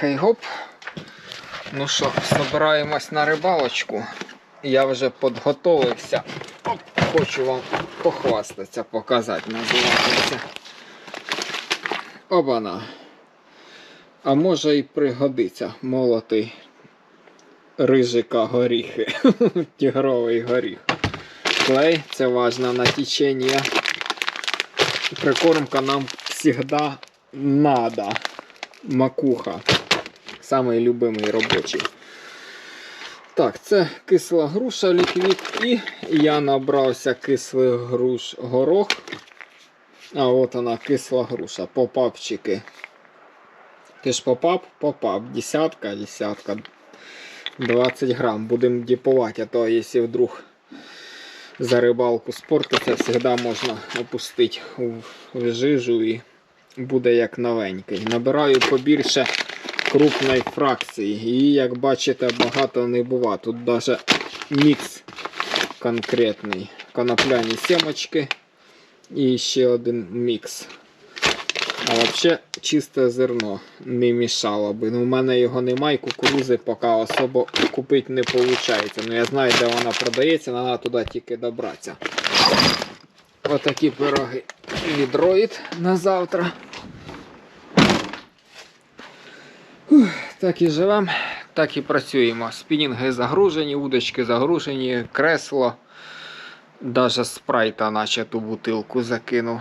Хей гоп. Ну що, збираємось на рибалочку. Я вже підготовився. Хочу вам похвастатися, показати, називається. Обана. А може і пригодиться молотий рижика горіхи. Тігровий горіх. Клей це важно на течение. Прикормка нам завжди надо. Макуха. Самий любимий робочий. Так, це кисла груша ліквід і я набрався кислих груш горох. А от вона кисла груша. Попапчики. Ти ж попап? Попап. Десятка, десятка. 20 грам. Будемо діпувати, а то якщо вдруг за рибалку спортиться, завжди можна опустити в жижу і буде як новенький. Набираю побільше крупної фракції. І як бачите, багато не бува. Тут навіть мікс конкретний. Конопляні сімочки і ще один мікс. А взагалі чисте зерно не мішало би. Ну, у мене його немає, кукурузи поки особо купити не виходить. Ну я знаю, де вона продається, треба туди тільки добратися. Отакі пироги від Роїд на завтра. Ух, Так і живемо, так і працюємо. Спінінги загружені, удочки загружені, кресло. Даже спрайта наче ту бутилку закинув.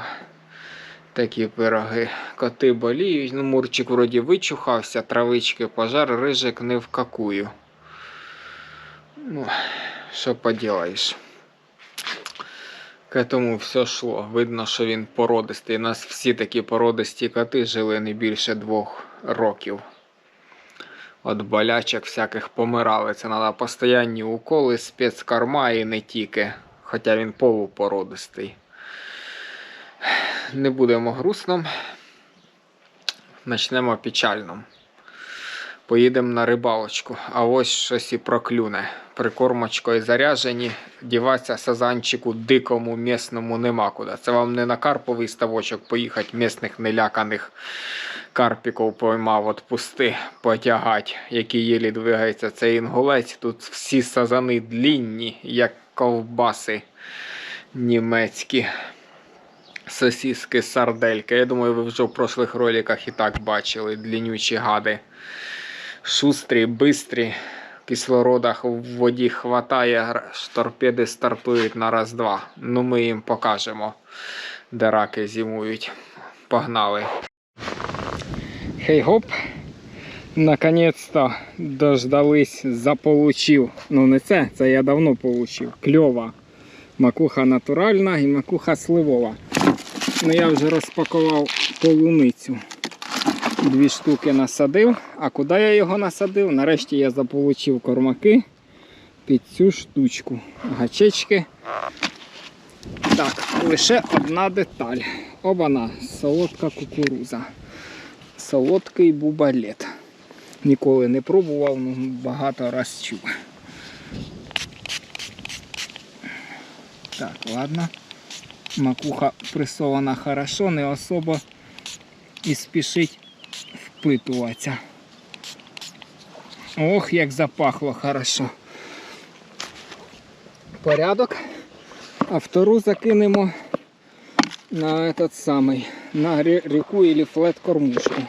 Такі пироги. Коти боліють. Ну, Мурчик вроді вичухався, травички пожар, рижик не вкакую. Ну, що поділаєш. Тому все йшло. Видно, що він породистий. У нас всі такі породисті коти жили не більше двох років. От болячок всяких помирали. Це треба постійні уколи, спецкорма і не тільки. Хоча він полупородистий. Не будемо грустним. Почнемо печальним. Поїдемо на рибалочку, а ось щось і проклюне. Прикормочкою заряжені, діватися сазанчику дикому місному нема куди. Це вам не на карповий ставочок поїхати, місних неляканих карпіків поймав, от потягать, які єлі двигаються. Це інгулець. Тут всі сазани длінні, як ковбаси німецькі. Сосиски, сардельки. Я думаю, ви вже в прошлих роликах і так бачили длиннючі гади. Шустрі, бистрі. Кислородах в воді хватає, торпеди стартують на раз-два. Ну ми їм покажемо, де раки зимують. Погнали. Хей гоп. Наконец-то дождались, заполучив. Ну не це, це я давно получив. Кльова. Макуха натуральна і макуха сливова. Ну я вже розпакував полуницю. Дві штуки насадив. А куди я його насадив? Нарешті я заполучив кормаки під цю штучку. Гачечки. Так, лише одна деталь. Обана, солодка кукуруза. Солодкий бубалет. Ніколи не пробував, ну багато раз чув. Так, ладно. Макуха пресована хорошо, не особо і спішить впитуватися. Ох, як запахло хорошо. Порядок. А втору закинемо на этот самий, на рі- ріку или флет кормушку.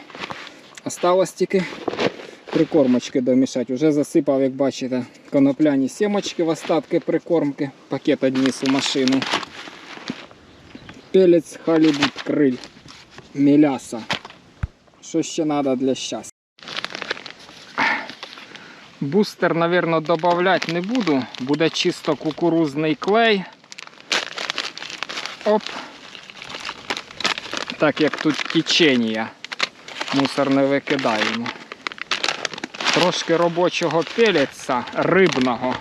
Осталось тільки прикормочки домішати. Уже засипав, як бачите, конопляні сімочки в остатки прикормки. Пакет одніс у машину. Пелець халібут криль. Міляса. Що ще треба для щастя? Бустер, мабуть, додавати не буду. Буде чисто кукурузний клей. Оп. Так як тут течення. Мусор не викидаємо. Трошки робочого пелеця рибного.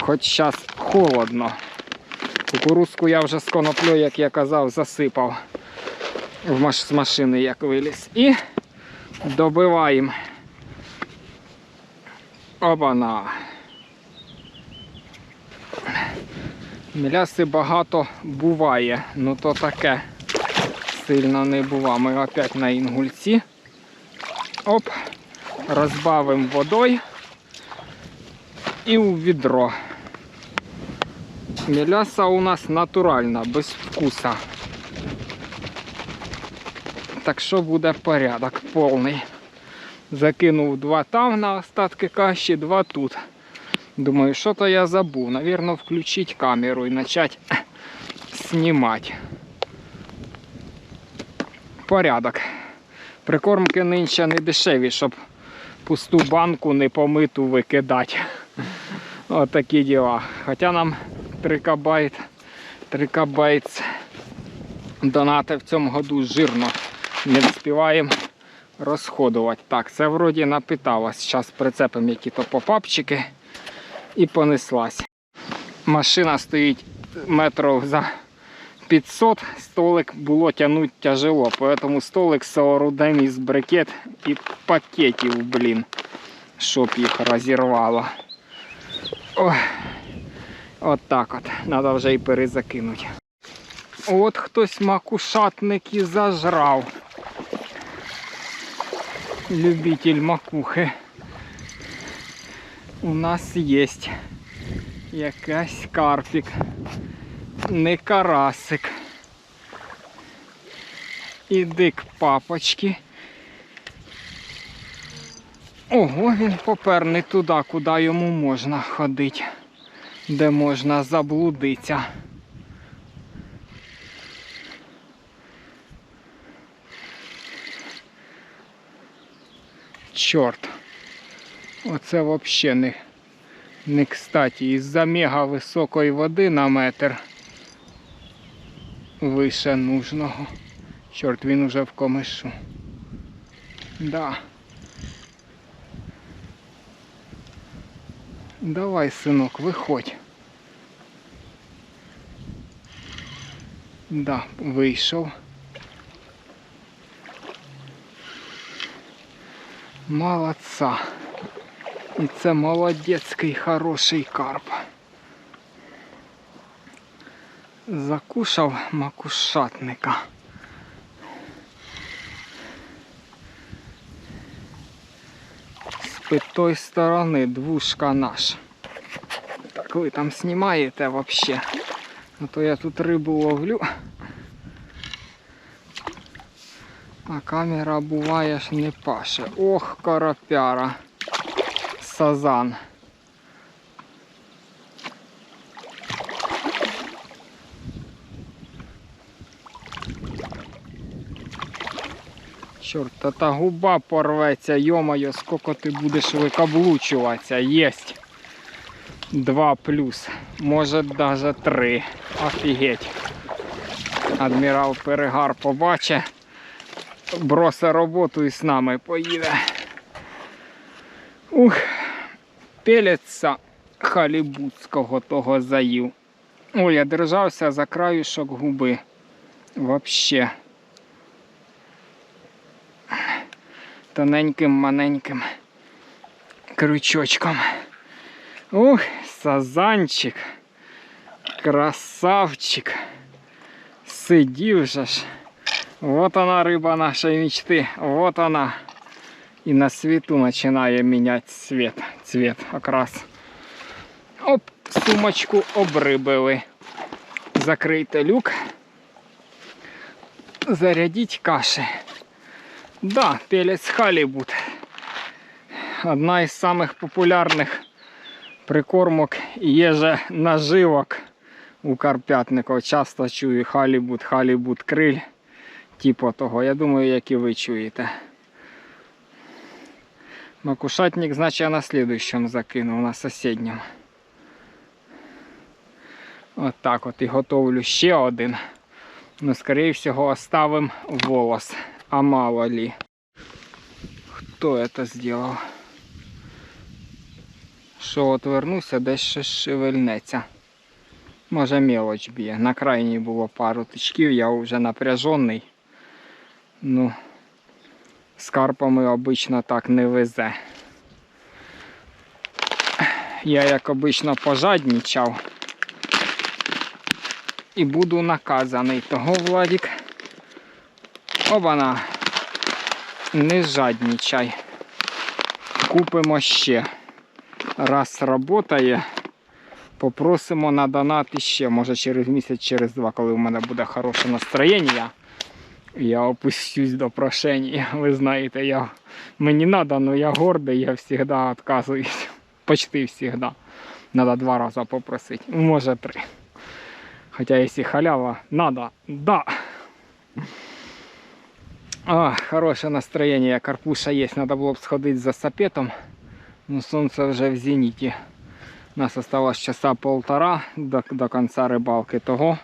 Хоч зараз холодно. Кукурузку я вже з коноплю, як я казав, засипав з машини, як виліз. І добиваємо. Обана. Міляси багато буває, ну то таке сильно не бува. Ми опять на інгульці. Оп, розбавимо водою і у відро. Меляса у нас натуральна, без вкуса. Так що буде порядок повний. Закинув два там на остатки каші, два тут. Думаю, що то я забув. Навірно, включити камеру і почати знімати. Порядок. Прикормки нинче не дешеві, щоб пусту банку не помиту викидати. Отакі діла. Хоча нам 3 кабайт, 3 кабайт донати в цьому году жирно. Не встигаємо розходувати. Так, це вроді напиталось. Зараз прицепимо які-то попапчики і понеслась. Машина стоїть метрів за 500, столик було тягнути тяжело, поэтому столик соорудим із брикет і пакетів, блін, щоб їх розірвало. Ой. От так от. Треба вже і перезакинути. От хтось макушатники зажрав. Любитель макухи. У нас є якась карпік. Не карасик. Іди к папочки. Ого, він попер не туди, куди йому можна ходити, де можна заблудитися. Чорт. Оце взагалі не, не кстати. Із-за мега високої води на метр вище нужного. Чорт, він уже в комишу. Да. Давай, синок, виходь. Да, вийшов. Молодца. І це молодецький хороший карп. Закушав макушатника. З той сторони двушка наш. Так ви там знімаєте вообще. А то я тут рибу ловлю. А камера буває ж не паше. Ох, карапяра. Сазан. Чорт, та та губа порветься, йомайо, скільки ти будеш викаблучуватися. Єсть. Два плюс. Може даже три. Офігеть. Адмірал Перегар побачить, броса роботу і з нами поїде. Ух, пелеться халібутського того заїв. Ой, я держався за краюшок губи. Вообще. Тоненьким маненьким крючочком. Ух, сазанчик. Красавчик. Сидів же ж. Вот она рыба нашей мечты. Вот она. И на свету начинает менять цвет. Цвет окрас. Оп, сумочку обрибили. Закрийте люк. Зарядіть каші. Да, пелець халібут. Одна із самих популярних прикормок є же наживок у карпятників. Часто чую халібут, халібут криль. Типу того. Я думаю, як і ви чуєте. Макушатник, значить, я на слідуючому закинув, на сусідньому. От так от і готовлю ще один. Ну, скоріше всього, оставим волос. А мало ли. Хто это зробив? Що от вернуся, десь щось шевельнеться. Може мелоч б'є. На крайній було пару тичків, я вже напряжений. Ну, з карпами обично так не везе. Я як обично пожаднічав і буду наказаний. Того Владик. Обана. не жаднічай. Купимо ще. Раз работає, попросимо на донат іще. Може через місяць, через два, коли в мене буде хороше настроєння. Я опустюсь до прошень. Ви знаєте, я... мені надо, але я гордий, я завжди відказуюсь. Почти завжди. Надо два рази попросити. Може три. Хоча якщо халява, надо, да. А, хорошее настроение. Карпуша есть. Надо было бы сходить за сапетом. Но солнце вже в зеніті. У нас осталось часа полтора до, до кінця рибалки. Того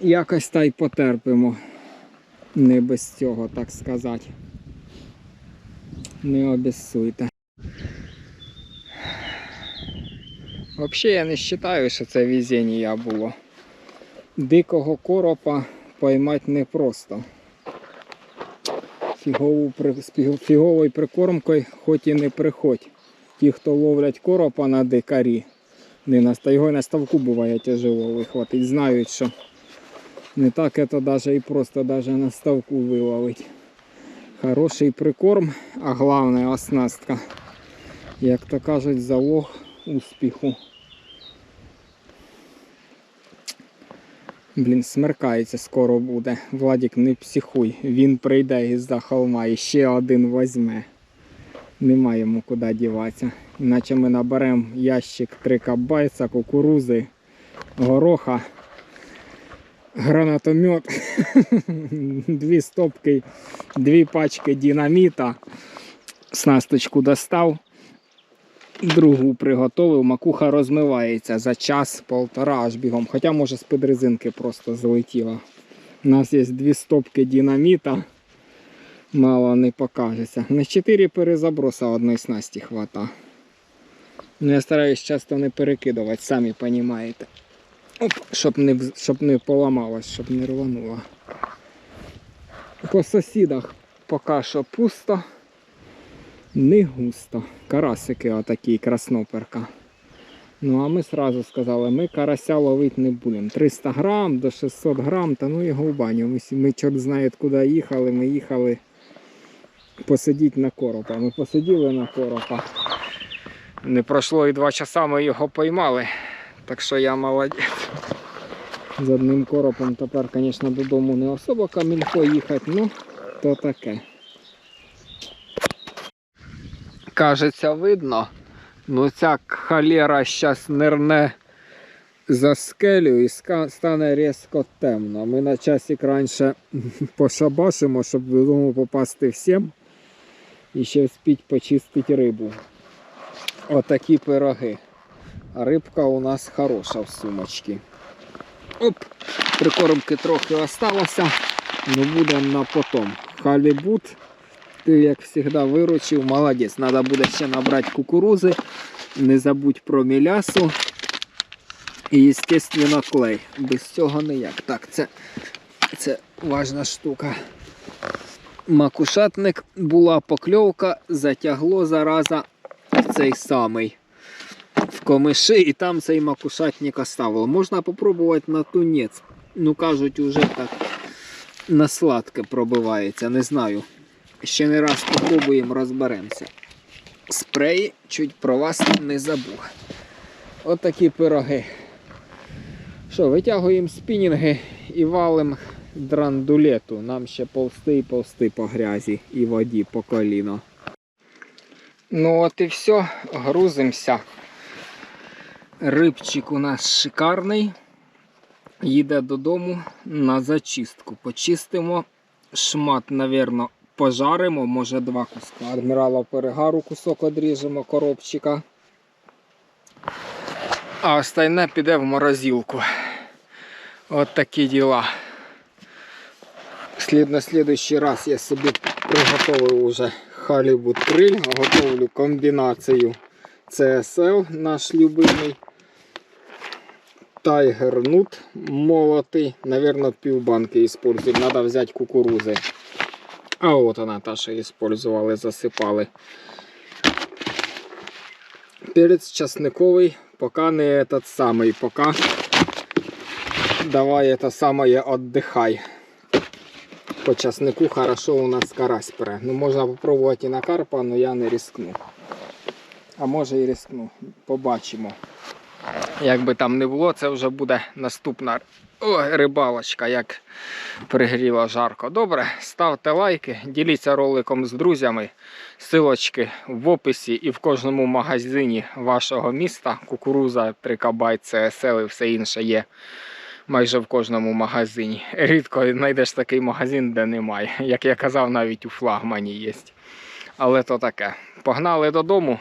якось та й потерпимо. Не без цього, так сказати. Не обіссуйте. Взагалі я не вважаю, що це везіння було. Дикого коропа поймати непросто. Фігову, фіговою прикормкою хоч і не приходь. Ті, хто ловлять коропа на дикарі, не на його на ставку буває тяжело вихватить. Знають, що не так це даже і просто даже на ставку виловить. Хороший прикорм, а головне оснастка. Як то кажуть, залог успіху. Блін, смеркається, скоро буде. Владік, не психуй. Він прийде із-за холма і ще один возьме. Нема йому куди діватися. Іначе ми наберемо ящик три кабайця, кукурузи, гороха, гранатомет, дві стопки, дві пачки динаміта. Снасточку достав. Другу приготовив, макуха розмивається за час-полтора аж бігом. Хоча може з-під резинки просто злетіла. У нас є дві стопки динаміта. Мало не покажеться. На 4 перезаброса одної снасті хвата. Ну, я стараюсь часто не перекидувати, самі розумієте. Щоб не, щоб не поламалось, щоб не рвануло. По сусідах поки що пусто. Не густо. Карасики отакі, красноперка. Ну а ми сразу сказали, ми карася ловити не будемо. 300 грам до 600 грам, та ну його в баню. Ми, ми чорт знає куди їхали, ми їхали посидіти на коропа. Ми посиділи на коропа. Не пройшло і два часа, ми його поймали. Так що я молодець. З одним коропом тепер, звісно, додому не особо камільфо їхати, ну то таке. Кажеться, видно. Ну ця холера зараз нирне за скелю і стане різко темно. Ми на часик раніше пошабашимо, щоб додому попасти всім і ще вспіть почистити рибу. Отакі пироги. А рибка у нас хороша в сумочці. Оп, прикормки трохи осталося, ну будемо на потом. Халібут, ти як завжди виручив, молодець. Треба буде ще набрати кукурузи, не забудь про мілясу. І, звісно, клей. Без цього ніяк. Так, це, це штука. Макушатник була покльовка, затягло зараза в цей самий в комиші, і там цей макушатник оставило. Можна попробувати на тунець. Ну кажуть, уже так на сладке пробивається, не знаю. Ще не раз попробуємо, розберемося. Спреї чуть про вас не забув. От такі пироги. Що, витягуємо спінінги і валимо драндулету. Нам ще повсти і повсти по грязі і воді по коліно. Ну от і все, грузимося. Рибчик у нас шикарний. Їде додому на зачистку. Почистимо. Шмат, напевно, пожаримо, може два куска. Адмірала перегару кусок одріжемо коробчика. А остальне піде в морозилку. От такі діла. Слід на слідуючий раз я собі приготовив уже халібут криль, готовлю комбінацію CSL наш любимий. Тайгер нут молотий. Наверное, півбанки используем. Надо взять кукурузи. А от вона та, що использовали, засипали. Перець часниковий, поки не этот самий, поки давай это самое отдыхай. По часнику хорошо у нас карась пере. Ну можна попробувати і на карпа, але я не рискну. А може і рискну. Побачимо. Як би там не було, це вже буде наступна Ой, рибалочка, як пригріла жарко. Добре, ставте лайки, діліться роликом з друзями. Силочки в описі і в кожному магазині вашого міста. Кукуруза, трикабайт, ЦСЛ і все інше є майже в кожному магазині. Рідко знайдеш такий магазин, де немає. Як я казав, навіть у флагмані є. Але то таке. Погнали додому.